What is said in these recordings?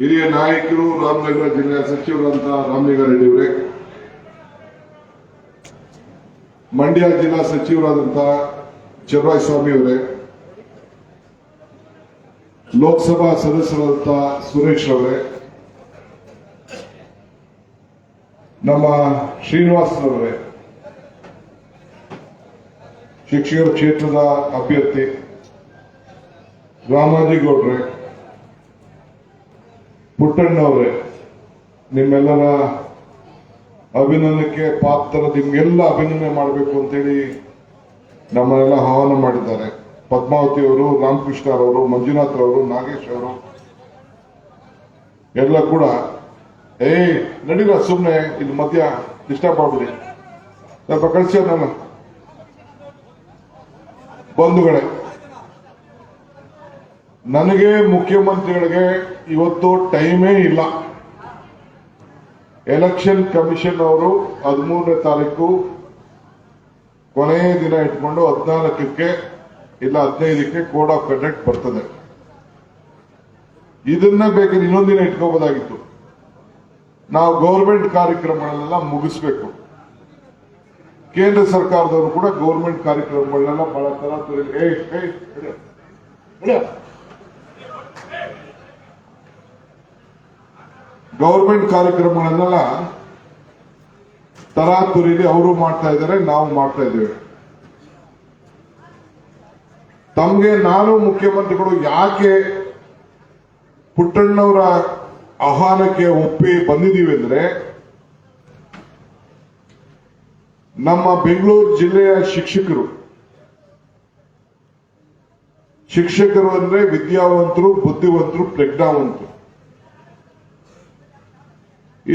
ಹಿರಿಯ ನಾಯಕರು ರಾಮನಗರ ಜಿಲ್ಲೆಯ ಸಚಿವರಂತ ರಾಮಲಿಂಗ ರೆಡ್ಡಿ ಮಂಡ್ಯ ಜಿಲ್ಲಾ ಸಚಿವರಾದಂತಹ ಚಲರಾಯ ಸ್ವಾಮಿ ಅವರೇ, ಲೋಕಸಭಾ ಸದಸ್ಯರಾದಂತಹ ಸುರೇಶ್ ಅವರೇ, ನಮ್ಮ ಶ್ರೀನಿವಾಸ್ ಅವರೇ ಶಿಕ್ಷಕರ ಕ್ಷೇತ್ರದ ಅಭ್ಯರ್ಥಿ ರಾಮಾಜಿಗೌಡ್ರೆ ಪುಟ್ಟಣ್ಣವರೇ ನಿಮ್ಮೆಲ್ಲರ ಅಭಿನಂದನಕ್ಕೆ ಪಾತ್ರ, ನಿಮ್ಗೆಲ್ಲ ಅಭಿನಂದನೆ ಮಾಡಬೇಕು ಅಂತೇಳಿ ನಮ್ಮನ್ನೆಲ್ಲ ಆಹ್ವಾನ ಮಾಡಿದ್ದಾರೆ. ಪದ್ಮಾವತಿ ಅವರು, ರಾಮಕೃಷ್ಣ ಅವರು, ಮಂಜುನಾಥ್ ಅವರು, ನಾಗೇಶ್ ಅವರು. ಎಲ್ಲ ಕೂಡ, ಏ, ನಡೀರ ಸುಮ್ಮನೆ ಇದು ಮಧ್ಯ ಡಿಸ್ಟರ್ಬ್ ಆಗ್ಬಿಡಿ. ಸ್ವಲ್ಪ ಕಳಿಸ್ಯ ನಾನು ಬಂಧುಗಳೇ. ನನಗೆ ಮುಖ್ಯಮಂತ್ರಿಗಳಿಗೆ ಇವತ್ತು ಟೈಮೇ ಇಲ್ಲ. ಎಲೆಕ್ಷನ್ ಕಮಿಷನ್ ಅವರು ಹದಿಮೂರನೇ ತಾರೀಕು ಕೊನೆಯ ದಿನ ಇಟ್ಕೊಂಡು ಹದಿನಾಲ್ಕಕ್ಕೆ ಇಲ್ಲ ಹದಿನೈದಕ್ಕೆ ಕೋಡ್ ಆಫ್ ಕಂಡಕ್ಟ್ ಬರ್ತದೆ. ಇದನ್ನ ಬೇಕಾದ್ರೆ ಇನ್ನೊಂದಿನ ಇಟ್ಕೋಬೋದಾಗಿತ್ತು. ನಾವು ಗೌರ್ಮೆಂಟ್ ಕಾರ್ಯಕ್ರಮಗಳನ್ನೆಲ್ಲ ಮುಗಿಸ್ಬೇಕು. ಕೇಂದ್ರ ಸರ್ಕಾರದವರು ಕೂಡ ಗೌರ್ಮೆಂಟ್ ಕಾರ್ಯಕ್ರಮಗಳನ್ನೆಲ್ಲ ಬಹಳ ತರ ತೊರೆ- ಏಯ್, ಏಯ್, ನಡೆ. ನಡೆ. ಗೌರ್ಮೆಂಟ್ ಕಾರ್ಯಕ್ರಮಗಳನ್ನೆಲ್ಲ ತರಾತುರಿಲಿ ಅವರು ಮಾಡ್ತಾ ಇದ್ದಾರೆ, ನಾವು ಮಾಡ್ತಾ ಇದ್ದೇವೆ. ತಮಗೆ ನಾನು ಮುಖ್ಯಮಂತ್ರಿಗಳು ಯಾಕೆ ಪುಟ್ಟಣ್ಣವರ ಆಹ್ವಾನಕ್ಕೆ ಒಪ್ಪಿ ಬಂದಿದ್ದೀವಿ ಅಂದ್ರೆ, ನಮ್ಮ ಬೆಂಗಳೂರು ಜಿಲ್ಲೆಯ ಶಿಕ್ಷಕರು ಶಿಕ್ಷಕರು ಅಂದ್ರೆ ವಿದ್ಯಾವಂತರು, ಬುದ್ಧಿವಂತರು, ಪ್ರಜ್ಞಾವಂತರು.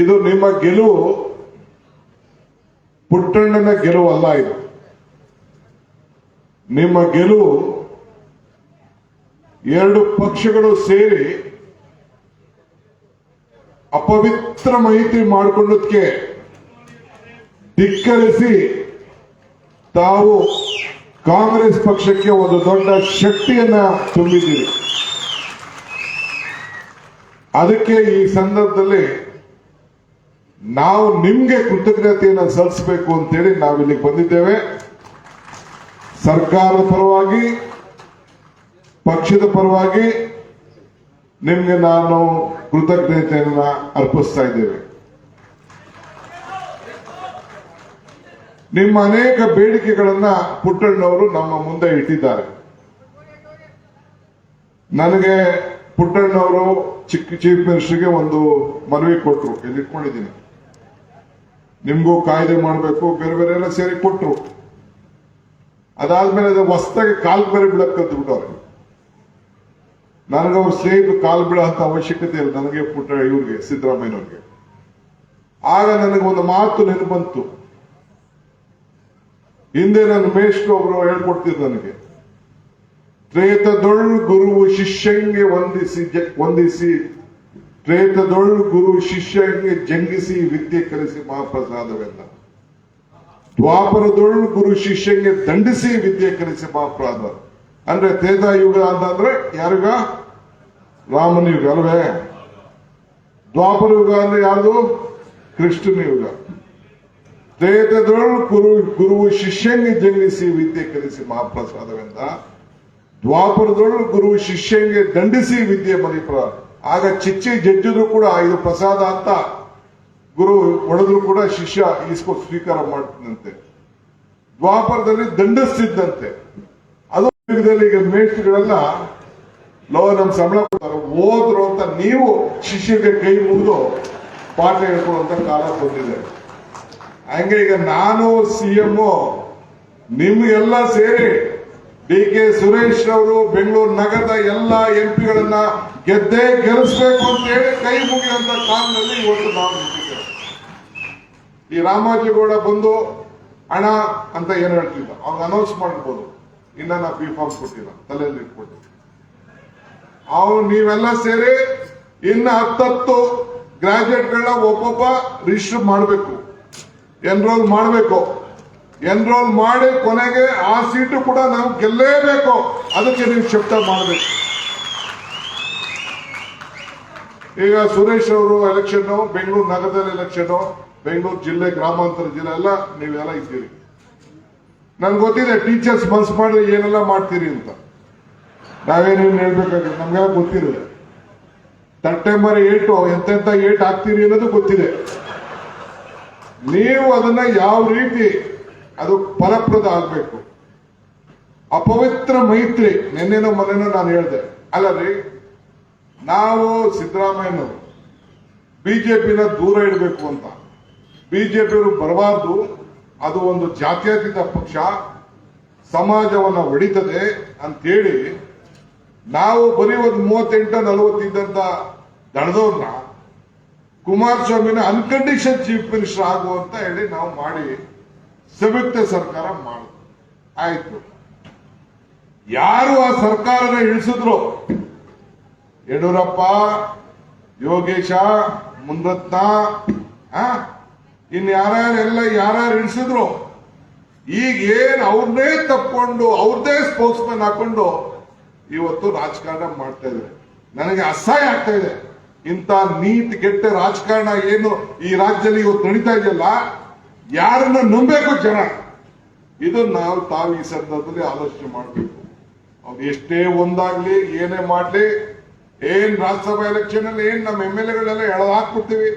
ಇದು ನಿಮ್ಮ ಗೆಲುವು. ಪುಟ್ಟಣ್ಣನ ಗೆಲುವು ಅಲ್ಲ ಇದು. ನಿಮ್ಮ ಗೆಲುವು ಎರಡು ಪಕ್ಷಗಳು ಸೇರಿ ಅಪವಿತ್ರ ಮೈತ್ರಿ ಮಾಡಿಕೊಂಡಕ್ಕೆ ಧಿಕ್ಕರಿಸಿ ತಾವು ಕಾಂಗ್ರೆಸ್ ಪಕ್ಷಕ್ಕೆ ಒಂದು ದೊಡ್ಡ ಶಕ್ತಿಯನ್ನ ತುಂಬಿದ್ದೀರಿ. ಅದಕ್ಕೆ ಈ ಸಂದರ್ಭದಲ್ಲಿ ನಾವು ನಿಮ್ಗೆ ಕೃತಜ್ಞತೆಯನ್ನು ಸಲ್ಲಿಸಬೇಕು ಅಂತೇಳಿ ನಾವಿಲ್ಲಿಗೆ ಬಂದಿದ್ದೇವೆ. ಸರ್ಕಾರದ ಪರವಾಗಿ, ಪಕ್ಷದ ಪರವಾಗಿ ನಿಮ್ಗೆ ನಾನು ಕೃತಜ್ಞತೆಯನ್ನ ಅರ್ಪಿಸ್ತಾ ಇದ್ದೇವೆ. ನಿಮ್ಮ ಅನೇಕ ಬೇಡಿಕೆಗಳನ್ನ ಪುಟ್ಟಣ್ಣವರು ನಮ್ಮ ಮುಂದೆ ಇಟ್ಟಿದ್ದಾರೆ. ನನಗೆ ಪುಟ್ಟಣ್ಣವರು ಚಿಕ್ಕ ಚೀಫ್ ಮಿನಿಸ್ಟರ್ಗೆ ಒಂದು ಮನವಿ ಕೊಟ್ಟರು ಇಲ್ಲಿ ಇಟ್ಕೊಂಡಿದ್ದೀನಿ? ನಿಮ್ಗೂ ಕಾಯ್ದೆ ಮಾಡಬೇಕು, ಬೇರೆ ಬೇರೆ ಎಲ್ಲ ಸೇರಿ ಕೊಟ್ಟರು ಅದಾದ್ಮೇಲೆ ಅದು ಹೊಸ್ತಾಗಿ ಕಾಲ್ ಬೇರೆ ಬಿಡಕ್ಕೆ ಕಲ್ತ್ಬಿಟ್ಟವ್ರೆ ನನಗೆ ಅವ್ರ ಸ್ನೇಹಿತರು ಕಾಲ್ ಬಿಡೋಂತ ಅವಶ್ಯಕತೆ ಇಲ್ಲ, ನನಗೆ ಪುಟ್ಟ ಇವ್ರಿಗೆ, ಸಿದ್ದರಾಮಯ್ಯನವ್ರಿಗೆ. ಆಗ ನನಗೆ ಒಂದು ಮಾತು ನೆನಪು ಬಂತು ಹಿಂದೆ ನನ್ನ ಮೇಷ್ಟ್ರು ಒಬ್ರು ಹೇಳ್ಕೊಡ್ತಿದ್ರು ನನಗೆ ತ್ರೇತದೊಳ್ ಗುರುವು ಶಿಷ್ಯಂಗೆ ವಂದಿಸಿ ವಂದಿಸಿ ತ್ರೇತದೊಳ್ ಗುರು ಶಿಷ್ಯಂಗೆ ಜಂಗಿಸಿ ವಿದ್ಯೆ ಕಲಿಸಿ ಮಹಾಪ್ರಸಾದವೆಲ್ಲ ದ್ವಾಪರದೊಳು ಗುರು ಶಿಷ್ಯಂಗೆ ದಂಡಿಸಿ ವಿದ್ಯೆ ಕಲಿಸಿ ಮಹಾಪ್ರಸಾದ. ಅಂದ್ರೆ ಯುಗ ಅಂತಂದ್ರೆ ಯಾರಿಗ ರಾಮನ ಯುಗ ಅಲ್ವೇ? ದ್ವಾಪರ ಯುಗ ಅಂದ್ರೆ ಯಾವುದು ಕೃಷ್ಣನ ಯುಗ. ತ್ರೇತದೊಳು ಗುರು ಗುರು ಶಿಷ್ಯಂಗೆ ಜಂಗಿಸಿ ವಿದ್ಯೆ ಕಲಿಸಿ ಮಹಾಪ್ರಸಾದವೆಂದ. ದ್ವಾಪರದೊಳು ಗುರು ಶಿಷ್ಯಂಗೆ ದಂಡಿಸಿ ವಿದ್ಯೆ ಮಣಿಪುರ ಆಗ ಚಿಚ್ಚಿ ಜಜ್ಜಿದ್ರು ಕೂಡ ಇದು ಪ್ರಸಾದ ಅಂತ ಗುರು ಹೊಡೆದ್ರು ಕೂಡ ಶಿಷ್ಯ ಇಸ್ಕೊಂಡು ಸ್ವೀಕಾರ ಮಾಡ್ತಿದ್ದಂತೆ. ದ್ವಾಪರದಲ್ಲಿ ದಂಡಿಸ್ತಿದ್ದಂತೆ. ಅದು ಈಗ ಮೇಷ್ಟ್ರುಗಳೆಲ್ಲ, ಲೋ, ನಮ್ ಸಂಬಳ ಹೋದ್ರು ಅಂತ ನೀವು ಶಿಷ್ಯರಿಗೆ ಕೈ ಮುಗಿದು ಪಾಠ ಹೇಳ್ಕೊಳ್ಳುವಂತ ಕಾಲ ಬಂದಿದೆ. ಹಂಗೆ ಈಗ ನಾನು, ಸಿ ಎಂ ನಿಮ್ಗೆಲ್ಲ ಸೇರಿ ಡಿ ಕೆ ಸುರೇಶ್ ಅವರು ಬೆಂಗಳೂರು ನಗರದ ಎಲ್ಲ ಎಂಪಿಗಳನ್ನ ಗೆದ್ದೇ ಗೆಲ್ಲಿಸ್ಬೇಕು ಅಂತ ಹೇಳಿ ಕೈ ಮುಗಿಯುವಂತ ಕಾಲದಲ್ಲಿ ಇವತ್ತು ನಾವು ಈ ರಾಮಾಜಿಗೌಡ ಬಂದು ಹಣ ಅಂತ ಏನು ಹೇಳ್ತಿದ್ದ? ಅವ್ನ ಅನೌನ್ಸ್ ಮಾಡ್ಬೋದು. ಇನ್ನ ನಾ ಬಿ ಫಾರ್ಮ್ ಕೊಟ್ಟಿಲ್ಲ. ತಲೆಯಲ್ಲಿ ಇಟ್ಕೊಂಡು ಅವ್ನು ನೀವೆಲ್ಲ ಸೇರಿ ಇನ್ನ ಹತ್ತತ್ತು ಗ್ರಾಜುಯೇಟ್ಗಳನ್ನ ಒಬ್ಬೊಬ್ಬ ರಿಜಿಸ್ಟರ್ ಮಾಡಬೇಕು. ಎನ್ರೋಲ್ ಮಾಡಬೇಕು. ಎನ್ರೋಲ್ ಮಾಡಿ ಕೊನೆಗೆ ಆ ಸೀಟು ಕೂಡ ನಾವು ಗೆಲ್ಲೇಬೇಕು. ಅದಕ್ಕೆ ನೀವು ಶಬ್ದ ಮಾಡಬೇಕು. ಈಗ ಸುರೇಶ್ ಅವರು ಎಲೆಕ್ಷನ್ ಬೆಂಗಳೂರು ನಗರದಲ್ಲಿ ಎಲೆಕ್ಷನ್ ಬೆಂಗಳೂರು ಜಿಲ್ಲೆ, ಗ್ರಾಮಾಂತರ ಜಿಲ್ಲೆ ಎಲ್ಲ ನೀವೆಲ್ಲ ಇದ್ದೀರಿ. ನನ್ಗೆ ಗೊತ್ತಿದೆ ಟೀಚರ್ಸ್ ಮನ್ಸ್ ಮಾಡಿದ್ರೆ ಏನೆಲ್ಲ ಮಾಡ್ತೀರಿ ಅಂತ. ನಾವೇನೇನು ಹೇಳ್ಬೇಕಾದ್ರೆ ನಮ್ಗೆಲ್ಲ ಗೊತ್ತಿದೆ ಸೆಪ್ಟೆಂಬರ್ ಏಟು, ಎಂತೆಂತ ಏಟ್ ಹಾಕ್ತೀರಿ ಅನ್ನೋದು ಗೊತ್ತಿದೆ. ನೀವು ಅದನ್ನ ಯಾವ ರೀತಿ ಅದು ಫಲಪ್ರದ ಆಗ್ಬೇಕು. ಅಪವಿತ್ರ ಮೈತ್ರಿ, ನಿನ್ನೆನೋ ಮೊನ್ನೆನೋ ನಾನು ಹೇಳಿದೆ. ಅಲ್ಲರಿ ನಾವು ಸಿದ್ದರಾಮಯ್ಯನವರು ಬಿಜೆಪಿನ ದೂರ ಇಡಬೇಕು ಅಂತ. ಬಿಜೆಪಿಯವರು ಬರಬಾರ್ದು. ಅದು ಒಂದು ಜಾತ್ಯತೀತ ಪಕ್ಷ. ಸಮಾಜವನ್ನ ಒಡಿತದೆ ಅಂತೇಳಿ ನಾವು ಬರೀ ಒಂದು ಮೂವತ್ತೆಂಟು ನಲವತ್ತಿದ್ದಂತ ದಣದವ್ರನ್ನ ಕುಮಾರಸ್ವಾಮಿನ ಅನ್ಕಂಡೀಷನ್ ಚೀಫ್ ಮಿನಿಸ್ಟರ್ ಆಗುವಂತ ಹೇಳಿ ನಾವು ಮಾಡಿ ಸಂಯುಕ್ತ ಸರ್ಕಾರ ಮಾಡ. ಆಯ್ತು. ಯಾರು ಆ ಸರ್ಕಾರನ ಇಳಿಸಿದ್ರು? ಯಡಿಯೂರಪ್ಪ, ಯೋಗೇಶ, ಮುನ್ರತ್ನ ಇನ್ ಯಾರ್ಯಾರೆಲ್ಲ ಯಾರ್ಯಾರು ಇಳಿಸಿದ್ರು? ಈಗ ಏನ್ ಅವ್ರನ್ನೇ ತಪ್ಕೊಂಡು, ಅವ್ರದೇ ಸ್ಪೋಕ್ಸ್ಮನ್ ಹಾಕೊಂಡು ಇವತ್ತು ರಾಜಕಾರಣ ಮಾಡ್ತಾ ಇದ್ದಾರೆ. ನನಗೆ ಅಸಹ್ಯ ಆಗ್ತಾ ಇದೆ. ಇಂಥ ನೀತಿ ಕೆಟ್ಟ ರಾಜಕಾರಣ ಏನು ಈ ರಾಜ್ಯದಲ್ಲಿ ಇವತ್ತು ನಡೀತಾ ಇದೆಯಲ್ಲ? ಯಾರನ್ನ ನಂಬೇಕು ಜನ? ಇದು ನಾವು ತಾವು ಈ ಸಂದರ್ಭದಲ್ಲಿ ಆಲೋಚನೆ ಮಾಡಬೇಕು. ಅವ್ರು ಎಷ್ಟೇ ಒಂದಾಗ್ಲಿ, ಏನೇ ಮಾಡ್ಲಿ, ಏನ್ ರಾಜ್ಯಸಭಾ ಎಲೆಕ್ಷನ್ ಅಲ್ಲಿ ಏನ್ ನಮ್ಮ ಎಂ ಎಲ್ ಎಗಳೆಲ್ಲ ಎಳೆದು ಹಾಕ್ಬಿಡ್ತೀವಿ.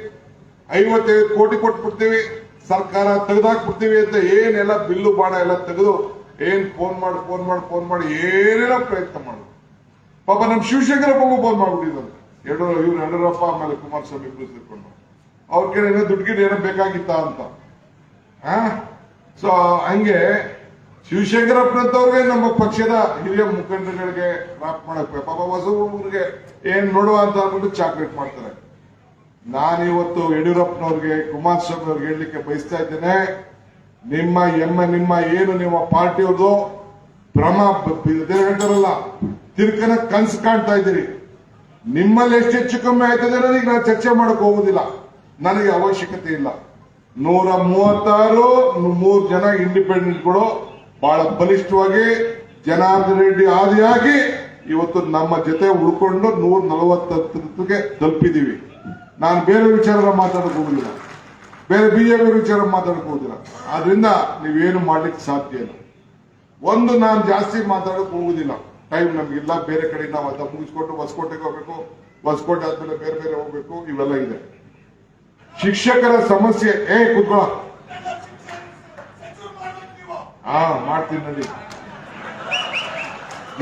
ಐವತ್ತೈದು ಕೋಟಿ ಕೊಟ್ಬಿಡ್ತೀವಿ. ಸರ್ಕಾರ ತೆಗೆದಾಕ್ಬಿಡ್ತೀವಿ ಅಂತ ಏನೆಲ್ಲ ಬಿಲ್ಲು ಬಾಣ ಎಲ್ಲ ತೆಗೆದು ಏನ್ ಫೋನ್ ಮಾಡಿ ಫೋನ್ ಮಾಡಿ ಫೋನ್ ಮಾಡಿ ಏನೆಲ್ಲ ಪ್ರಯತ್ನ ಮಾಡು ಪಾಪ ನಮ್ ಶಿವಶಂಕರಪ್ಪಗೂ ಫೋನ್ ಮಾಡ್ಬಿಟ್ಟಿದ್ದಾರೆ ಯಡಿಯೂರ ಇವ್ರು ಯಡಿಯೂರಪ್ಪ ಆಮೇಲೆ ಕುಮಾರಸ್ವಾಮಿ ಇಬ್ರು ಸೇರ್ಕೊಂಡು. ಅವ್ರಿಗೆ ಏನೋ ದುಡ್ಡು ಗಿಡ್ ಏನೋ ಬೇಕಾಗಿತ್ತ ಅಂತ. ಸೊ ಹಂಗೆ ಶಿವಶಂಕರಪ್ಪನಂತವ್ರಿಗೆ ನಮ್ಮ ಪಕ್ಷದ ಹಿರಿಯ ಮುಖಂಡರುಗಳಿಗೆ ರಾಪ್ ಮಾಡಕ್ ಪಾಪ ಹೊಸ ಹುಡುಗರಿಗೆ ಏನ್ ನೋಡುವ ಅಂತ ಅಂದ್ಬಿಟ್ಟು ಚಾಕ್ಲೇಟ್ ಮಾಡ್ತಾರೆ. ನಾನಿವತ್ತು ಯಡಿಯೂರಪ್ಪನವ್ರಿಗೆ ಕುಮಾರಸ್ವಾಮಿ ಅವ್ರಿಗೆ ಹೇಳಲಿಕ್ಕೆ ಬಯಸ್ತಾ ಇದ್ದೇನೆ. ನಿಮ್ಮ ಎಮ್ಮೆ, ನಿಮ್ಮ ಏನು ನಿಮ್ಮ ಪಾರ್ಟಿಯವ್ರದ್ದು ಭ್ರಮ ಹೇಳ್ತಾರಲ್ಲ, ತಿರ್ಕನ ಕನ್ಸು ಕಾಣ್ತಾ ಇದ್ದೀರಿ. ನಿಮ್ಮಲ್ಲಿ ಎಷ್ಟು ಹೆಚ್ಚು ಕಮ್ಮಿ ಆಯ್ತದೆ ನನಗೆ ನಾನು ಚರ್ಚೆ ಮಾಡಕ್ ಹೋಗುದಿಲ್ಲ. ನನಗೆ ಅವಶ್ಯಕತೆ ಇಲ್ಲ. ನೂರ ಮೂವತ್ತಾರು ಮೂರು ಜನ ಇಂಡಿಪೆಂಡೆಂಟ್ಗಳು ಬಹಳ ಬಲಿಷ್ಠವಾಗಿ ಜನಾರ್ದನ್ ರೆಡ್ಡಿ ಆದಿಯಾಗಿ ಇವತ್ತು ನಮ್ಮ ಜೊತೆ ಉಳ್ಕೊಂಡು ನೂರ ನಲವತ್ತಕ್ಕೆ ತಲುಪಿದೀವಿ ನಾನು ಬೇರೆ ವಿಚಾರ ಹೋಗುದಿಲ್ಲ. ಬೇರೆ ಬಿಜೆಪಿ ವಿಚಾರ ಮಾತಾಡಕ್ ಹೋಗುದಿಲ್ಲ. ಆದ್ರಿಂದ ನೀವೇನು ಮಾಡ್ಲಿಕ್ಕೆ ಸಾಧ್ಯ ಇಲ್ಲ. ಒಂದು ನಾನು ಜಾಸ್ತಿ ಮಾತಾಡಕ್ ಹೋಗುದಿಲ್ಲ. ಟೈಮ್ ನಮ್ಗಿಲ್ಲ. ಬೇರೆ ಕಡೆ ನಾವು ಅದ ಮುಗಿಸ್ಕೊಂಡು ಹೊಸಕೋಟೆಗೆ ಹೋಗ್ಬೇಕು. ಹೊಸಕೋಟೆ ಆದ್ಮೇಲೆ ಬೇರೆ ಬೇರೆ ಹೋಗ್ಬೇಕು. ಇವೆಲ್ಲ ಇದೆ. ಶಿಕ್ಷಕರ ಸಮಸ್ಯೆ, ಏ ಕುತ್ಕೊಳ ಹಾ ಮಾಡ್ತೀನಿ ನೋಡಿ.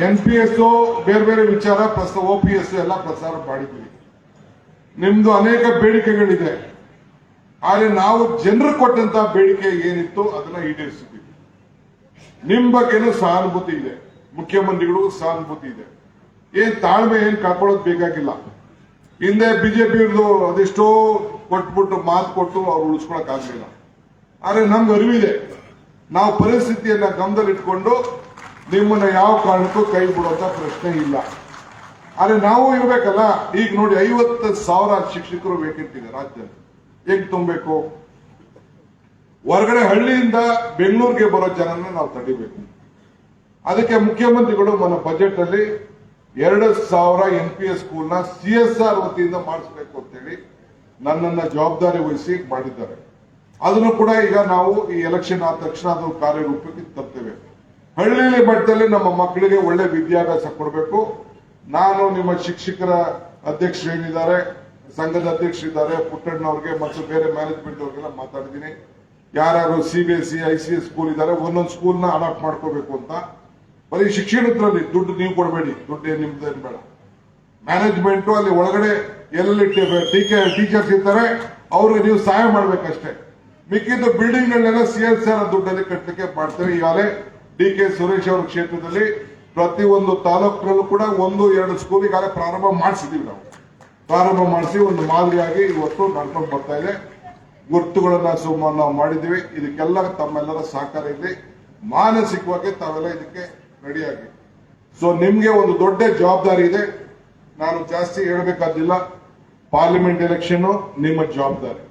ಎನ್ ಪಿ ಎಸ್ ಬೇರೆ ಬೇರೆ ವಿಚಾರ ಪ್ರಸ್ತಾವ ಒ ಪಿ ಎಸ್ ಎಲ್ಲ ಪ್ರಸಾರ ಮಾಡಿದ್ವಿ ನಿಮ್ದು ಅನೇಕ ಬೇಡಿಕೆಗಳಿದೆ. ಆದ್ರೆ ನಾವು ಜನರು ಕೊಟ್ಟಂತ ಬೇಡಿಕೆ ಏನಿತ್ತು ಅದನ್ನ ಈಡೇರಿಸಿದ್ವಿ ನಿಮ್ ಬಗ್ಗೆನೂ ಸಹಾನುಭೂತಿ ಇದೆ. ಮುಖ್ಯಮಂತ್ರಿಗಳು ಸಹಾನುಭೂತಿ ಇದೆ. ಏನ್ ತಾಳ್ಮೆ, ಏನ್ ಕಳ್ಕೊಳ್ಳೋದು ಬೇಕಾಗಿಲ್ಲ. ಹಿಂದೆ ಬಿಜೆಪಿ ಅದೆಷ್ಟೋ ಕೊಟ್ಬಿಟ್ಟು ಮಾತು ಕೊಟ್ಟು ಅವ್ರು ಉಳಿಸ್ಕೊಳಕ್ ಆಗ್ಲಿಲ್ಲ. ಆದ್ರೆ ನಮ್ಗೆ ಅರಿವಿದೆ. ನಾವು ಪರಿಸ್ಥಿತಿಯನ್ನ ಗಮನದಲ್ಲಿ ಇಟ್ಕೊಂಡು ನಿಮ್ಮನ್ನ ಯಾವ ಕಾರಣಕ್ಕೂ ಕೈ ಬಿಡುವಂತ ಪ್ರಶ್ನೆ ಇಲ್ಲ. ಆದ್ರೆ ನಾವು ಇರ್ಬೇಕಲ್ಲ, ಈಗ ನೋಡಿ ಐವತ್ತು ಸಾವಿರ ಶಿಕ್ಷಕರು ಬೇಕಿರ್ತಿದೆ ರಾಜ್ಯದಲ್ಲಿ. ಹೆಂಗ್ ತುಂಬಬೇಕು? ಹೊರಗಡೆ ಹಳ್ಳಿಯಿಂದ ಬೆಂಗಳೂರಿಗೆ ಬರೋ ಜನನ ನಾವು ತಡಿಬೇಕು. ಅದಕ್ಕೆ ಮುಖ್ಯಮಂತ್ರಿಗಳು ನಮ್ಮ ಬಜೆಟ್ ಅಲ್ಲಿ ಎರಡು ಸಾವಿರ ಎನ್ ಪಿ ಎಸ್ ಸ್ಕೂಲ್ನ ಸಿ ಎಸ್ ಆರ್ ವತಿಯಿಂದ ಮಾಡಿಸ್ಬೇಕು ಅಂತೇಳಿ ನನ್ನನ್ನ ಜವಾಬ್ದಾರಿ ವಹಿಸಿ ಮಾಡಿದ್ದಾರೆ. ಅದನ್ನು ಕೂಡ ಈಗ ನಾವು ಈ ಎಲೆಕ್ಷನ್ ಆದ ತಕ್ಷಣ ಅದು ಕಾರ್ಯರೂಪಕ್ಕೆ ತರ್ತೇವೆ. ಹಳ್ಳಿಲಿ ಮಟ್ಟದಲ್ಲಿ ನಮ್ಮ ಮಕ್ಕಳಿಗೆ ಒಳ್ಳೆ ವಿದ್ಯಾಭ್ಯಾಸ ಕೊಡಬೇಕು. ನಾನು ನಿಮ್ಮ ಶಿಕ್ಷಕರ ಅಧ್ಯಕ್ಷರು ಏನಿದ್ದಾರೆ, ಸಂಘದ ಅಧ್ಯಕ್ಷರಿದ್ದಾರೆ ಪುಟ್ಟಣ್ಣವ್ರಿಗೆ ಮತ್ತು ಬೇರೆ ಮ್ಯಾನೇಜ್ಮೆಂಟ್ ಅವ್ರಿಗೆಲ್ಲ ಮಾತಾಡಿದ್ದೀನಿ. ಯಾರ್ಯಾರು C B S C I C S school ಇದ್ದಾರೆ, ಒಂದೊಂದು ಸ್ಕೂಲ್ನ ಅಡಾಪ್ಟ್ ಮಾಡ್ಕೋಬೇಕು ಅಂತ. ಬರೀ ಶಿಕ್ಷಣದಲ್ಲಿ ದುಡ್ಡು ನೀವು ಕೊಡಬೇಡಿ ದುಡ್ಡು ಏನ್ ನಿಮ್ದೇನು ಬೇಡ. ಮ್ಯಾನೇಜ್ಮೆಂಟ್ ಅಲ್ಲಿ ಒಳಗಡೆ ಟೀಚರ್ ಟೀಚರ್ಸ್ ಇರ್ತಾರೆ, ಅವ್ರಿಗೆ ನೀವು ಸಹಾಯ ಮಾಡ್ಬೇಕಷ್ಟೇ. ಮಿಕ್ಕಿದ್ದು ಬಿಲ್ಡಿಂಗ್ ಗಳನ್ನೆಲ್ಲ ಸಿ ಎಸ್ ಆರ್ ದುಡ್ಡಲ್ಲಿ ಕಟ್ಟಲಿಕ್ಕೆ ಮಾಡ್ತೇವೆ. ಈಗಾಗಲೇ ಡಿ ಕೆ ಸುರೇಶ್ ಅವರ ಕ್ಷೇತ್ರದಲ್ಲಿ ಪ್ರತಿ ಒಂದು ತಾಲೂಕಿನಲ್ಲೂ ಕೂಡ ಒಂದು, ಎರಡು ಸ್ಕೂಲ್ ಈಗಾಗಲೇ ಪ್ರಾರಂಭ ಮಾಡಿಸಿದೀವಿ ನಾವು. ಪ್ರಾರಂಭ ಮಾಡಿಸಿ ಒಂದು ಮಾದರಿಯಾಗಿ ಇವತ್ತು ನಡ್ಕೊಂಡು ಬರ್ತಾ ಇದೆ. ಗುರುತುಗಳನ್ನ ಸುಮಾರು ನಾವು ಮಾಡಿದ್ದೀವಿ. ಇದಕ್ಕೆಲ್ಲ ತಮ್ಮೆಲ್ಲರ ಸಹಕಾರ ಇದೆ ಮಾನಸಿಕವಾಗಿ ತಾವೆಲ್ಲ ಇದಕ್ಕೆ ರೆಡಿಯಾಗಿ ಸೊ ನಿಮಗೆ ಒಂದು ದೊಡ್ಡ ಜವಾಬ್ದಾರಿ ಇದೆ. ನಾನು ಜಾಸ್ತಿ ಹೇಳಬೇಕಾದಿಲ್ಲ ಪಾರ್ಲಿಮೆಂಟ್ ಎಲೆಕ್ಷನ್ ನಿಮ್ಮ ಜವಾಬ್ದಾರಿ.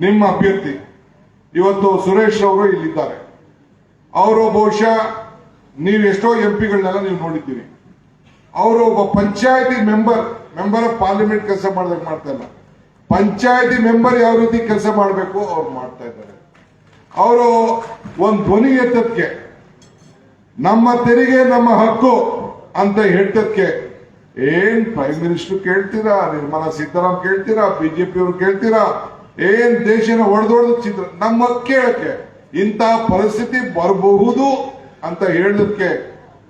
ನಿಮ್ಮ ಅಭ್ಯರ್ಥಿ. ಇವತ್ತು ಸುರೇಶ್ ಅವರು ಇಲ್ಲಿದ್ದಾರೆ. ಅವರು ಬಹುಶಃ ನೀವು ಎಷ್ಟೋ ಎಂ ಪಿಗಳನ್ನೆಲ್ಲ ನೀವು ನೋಡಿದ್ದೀರಿ. ಅವರು ಒಬ್ಬ ಪಂಚಾಯತಿ ಮೆಂಬರ್ ಮೆಂಬರ್ ಆಫ್ ಪಾರ್ಲಿಮೆಂಟ್ ಕೆಲಸ ಮಾಡ್ದಂಗೆ ಮಾಡ್ತಾ ಇಲ್ಲ. ಪಂಚಾಯತಿ ಮೆಂಬರ್ ಯಾವ ರೀತಿ ಕೆಲಸ ಮಾಡಬೇಕು ಅವ್ರು ಮಾಡ್ತಾ ಇದ್ದಾರೆ. ಅವರು ಒಂದು ಧ್ವನಿ ಎತ್ತದಕ್ಕೆ ನಮ್ಮ ತೆರಿಗೆ, ನಮ್ಮ ಹಕ್ಕು ಅಂತ ಹೇಳ್ತದಕ್ಕೆ ಏನ್ ಪ್ರೈಮ್ ಮಿನಿಸ್ಟರ್ ಕೇಳ್ತೀರಾ? ನಿರ್ಮಲಾ ಸೀತಾರಾಮ್ ಕೇಳ್ತೀರಾ? ಬಿಜೆಪಿ ಅವರು ಕೇಳ್ತೀರಾ? ಏನ್ ದೇಶನ ಹೊಡೆದೊಡೆದು ಚಿತ್ರ? ನಮ್ಮ ಕೇಳಕ್ಕೆ. ಇಂಥ ಪರಿಸ್ಥಿತಿ ಬರಬಹುದು ಅಂತ ಹೇಳದಕ್ಕೆ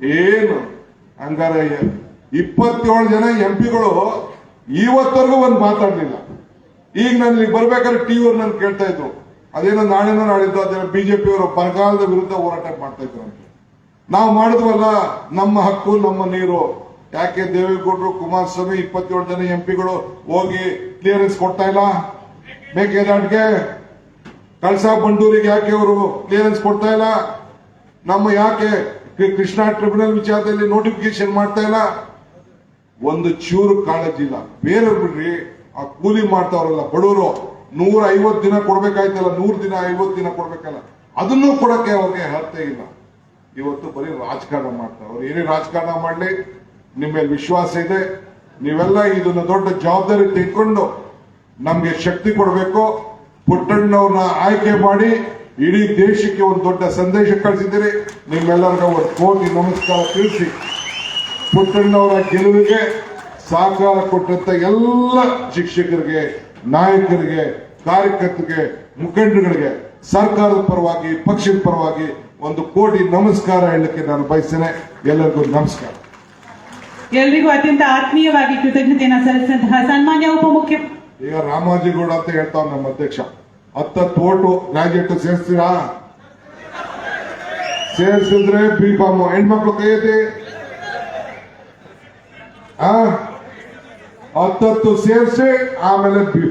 ಏನು? ಹಂಗಾರೆ ಇಪ್ಪತ್ತೇಳು ಜನ ಎಂ ಪಿಗಳು ಇವತ್ತವರೆಗೂ ಒಂದು ಮಾತಾಡಲಿಲ್ಲ. ಈಗ ನಾನು ಇಲ್ಲಿ ಬರ್ಬೇಕಾದ್ರೆ ಟಿವಿ ಅವ್ರು ನನ್ ಕೇಳ್ತಾ ಇದ್ರು. ಅದೇನೋ ನಾಳೆನೋ ನಾಳಿದ್ದು ಅದೇನೋ ಬಿಜೆಪಿ ಅವರು ಬರಗಾಲದ ವಿರುದ್ಧ ಹೋರಾಟ ಮಾಡ್ತಾ ಇದ್ರು ನಾವು ಮಾಡಿದ್ವಲ್ಲ, ನಮ್ಮ ಹಕ್ಕು, ನಮ್ಮ ನೀರು. ಯಾಕೆ ದೇವೇಗೌಡರು ಕುಮಾರಸ್ವಾಮಿ ಇಪ್ಪತ್ತೇಳು ಜನ ಎಂ ಪಿಗಳು ಹೋಗಿ ಕ್ಲಿಯರೆನ್ಸ್ ಕೊಡ್ತಾ ಇಲ್ಲ? ಮೇಕೆದಾಟ್ಗೆ, ಕಳಸಾ ಬಂಡೂರಿಗೆ ಯಾಕೆ ಅವರು ಕ್ಲಿಯರೆನ್ಸ್ ಕೊಡ್ತಾ ಇಲ್ಲ? ನಮ್ಮ ಯಾಕೆ ಕೃಷ್ಣ ಟ್ರಿಬ್ಯುನಲ್ ವಿಚಾರದಲ್ಲಿ ನೋಟಿಫಿಕೇಶನ್ ಮಾಡ್ತಾ ಇಲ್ಲ? ಒಂದು ಚೂರು ಕಾಳಜಿ ಇಲ್ಲ. ಬೇರೆ ಬಿಡ್ರಿ, ಆ ಕೂಲಿ ಮಾಡ್ತಾವ್ರಲ್ಲ ಬಡವರು ನೂರ ಐವತ್ತು ದಿನ ಕೊಡ್ಬೇಕಾಯ್ತಲ್ಲ, ನೂರು ದಿನ, ಐವತ್ತು ದಿನ ಕೊಡ್ಬೇಕಲ್ಲ, ಅದನ್ನೂ ಕೊಡಕ್ಕೆ ಅವ್ರಿಗೆ ಅರ್ಥ ಇಲ್ಲ. ಇವತ್ತು ಬರೀ ರಾಜಕಾರಣ ಮಾಡ್ತಾರೆ. ಅವ್ರು ಏನೇ ರಾಜಕಾರಣ ಮಾಡ್ಲಿ ನಿಮ್ಮ ಮೇಲೆ ವಿಶ್ವಾಸ ಇದೆ. ನೀವೆಲ್ಲ ಇದನ್ನ ದೊಡ್ಡ ಜವಾಬ್ದಾರಿ ತೆಗೆದುಕೊಂಡು ನಮಗೆ ಶಕ್ತಿ ಕೊಡಬೇಕು. ಪುಟ್ಟಣ್ಣವ್ರನ್ನ ಆಯ್ಕೆ ಮಾಡಿ ಇಡೀ ದೇಶಕ್ಕೆ ಒಂದು ದೊಡ್ಡ ಸಂದೇಶ ಕಳಿಸಿದ್ದೀರಿ. ನಿಮ್ಮೆಲ್ಲರಿಗೂ ಒಂದು ಕೋಟಿ ನಮಸ್ಕಾರ ತಿಳಿಸಿ. ಪುಟ್ಟಣ್ಣವರ ಗೆಲುವಿಗೆ ಸಹಕಾರ ಕೊಟ್ಟಂತ ಎಲ್ಲ ಶಿಕ್ಷಕರಿಗೆ, ನಾಯಕರಿಗೆ, ಕಾರ್ಯಕರ್ತರಿಗೆ, ಮುಖಂಡರುಗಳಿಗೆ ಸರ್ಕಾರದ ಪರವಾಗಿ, ಪಕ್ಷದ ಪರವಾಗಿ ಒಂದು ಕೋಟಿ ನಮಸ್ಕಾರ ಹೇಳಲಿಕ್ಕೆ ನಾನು ಬಯಸ್ತೇನೆ. ಎಲ್ಲರಿಗೂ ನಮಸ್ಕಾರ. ಎಲ್ರಿಗೂ ಅತ್ಯಂತ ಆತ್ಮೀಯವಾಗಿ ಕೃತಜ್ಞತೆಯನ್ನು ಸಲ್ಲಿಸಿದಂತಹ ಸನ್ಮಾನ್ಯ ಉಪಮುಖ್ಯ ಈಗ ರಾಮಾಜಿಗೌಡ ಅಂತ ಹೇಳ್ತಾವ ನಮ್ಮ ಅಧ್ಯಕ್ಷ. ಹತ್ತತ್ತು ಓಟು ಗ್ರಾಜುಯೇಟ್ ಸೇರಿಸ್ತೀರಾ? ಸೇರಿಸಿದ್ರೆ ಬಿ ಫಾರ್ಮ್ ಹೆಣ್ಮಕ್ಳು ಕೈ ಎತ್ತಿ ಆ? ಹತ್ತತ್ತು ಸೇರಿಸಿ, ಆಮೇಲೆ ಬಿ